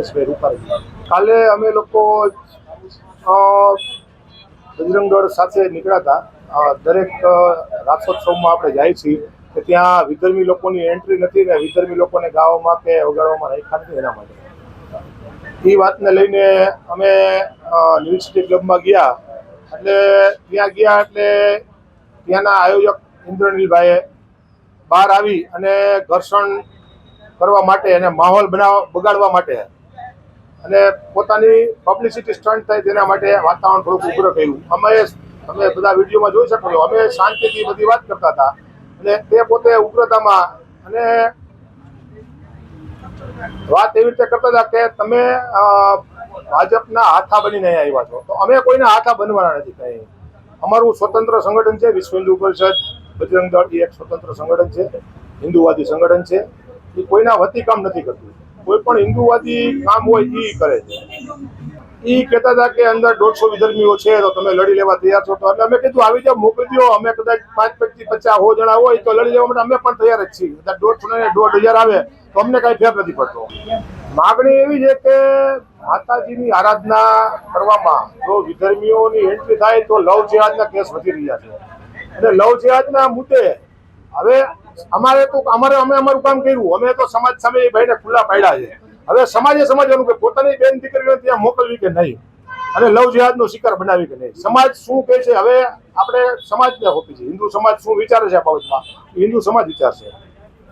ભૂપેશભાઈ રૂપાણી કાલે અમે લોકો બજરંગ સાથે નીકળ્યા હતા. દરેક રાસોત્સવમાં આપણે જાય છીએ કે ત્યાં વિધર્મી લોકોની એન્ટ્રી નથી ને વિધર્મી લોકોને ગાવામાં કે વગાડવામાં રાખ્યા નથી એના માટે. એ વાતને લઈને અમે યુનિવર્સિટી ક્લબમાં ગયા. એટલે ત્યાં ગયા એટલે ત્યાંના આયોજક ઇન્દ્રનીલભાઈએ બહાર આવી અને ઘર્ષણ કરવા માટે અને માહોલ બનાવ, બગાડવા માટે અને પોતાની પબ્લિસિટી સ્ટન્ટ થાય તેના માટે વાતાવરણ થોડુંક ઉગ્ર કર્યું. અમે તમે બધા વિડીયોમાં જોઈ શકો છો, અમે શાંતિથી બધી વાત કરતા હતા. અને તે પોતે ઉગ્રતામાં અને વાત એવી રીતે કરતા હતા કે તમે ભાજપના હાથા બનીને નહીં આવ્યા છો. તો અમે કોઈના હાથા બનવાના નથી કઈ. અમારું સ્વતંત્ર સંગઠન છે, વિશ્વ હિન્દુ પરિષદ, બજરંગ દળ એ એક સ્વતંત્ર સંગઠન છે, હિન્દુવાદી સંગઠન છે. એ કોઈના વતી કામ નથી કરતું. કોઈ પણ હિન્દુવાદી કામ હોય એ કરે છે. એ કહેતા હતા કે અંદર દોઢસો વિધર્મીઓ છે તો તમે લડી લેવા તૈયાર છો. તો એટલે અમે કીધું, આવી જાવ મોકલી દો અમે કદાચ પાંચ, પચીસ, પચાસ, હો જણા હોય તો લડી લેવા માટે અમે પણ તૈયાર જ છીએ. કદાચ દોઢસો ને દોઢ હજાર આવે તો અમને કાંઈ ફેર નથી પડતો. માગણી એવી છે કે માતાજીની આરાધના કરવામાં જો વિધર્મીઓની એન્ટ્રી થાય તો લવ જેહાદના કેસ વધી રહ્યા છે. અને લવ જેહાદના મુદ્દે હવે અમારે તો અમારે અમે અમારું કામ કર્યું. અમે તો સમાજ સામે એ ભાઈને ખુલ્લા પાડ્યા છે. હવે સમાજે સમજવાનું કે પોતાની બેન દીકરીને ત્યાં મોકલવી કે નહીં? અને લવ જેહાદનો શિકાર બનાવી કે નહીં? સમાજ શું કહે છે? હવે આપણે સમાજને હોપી છે. હિન્દુ સમાજ શું વિચારે છે આ બાબતમાં? હિન્દુ સમાજ વિચારશે.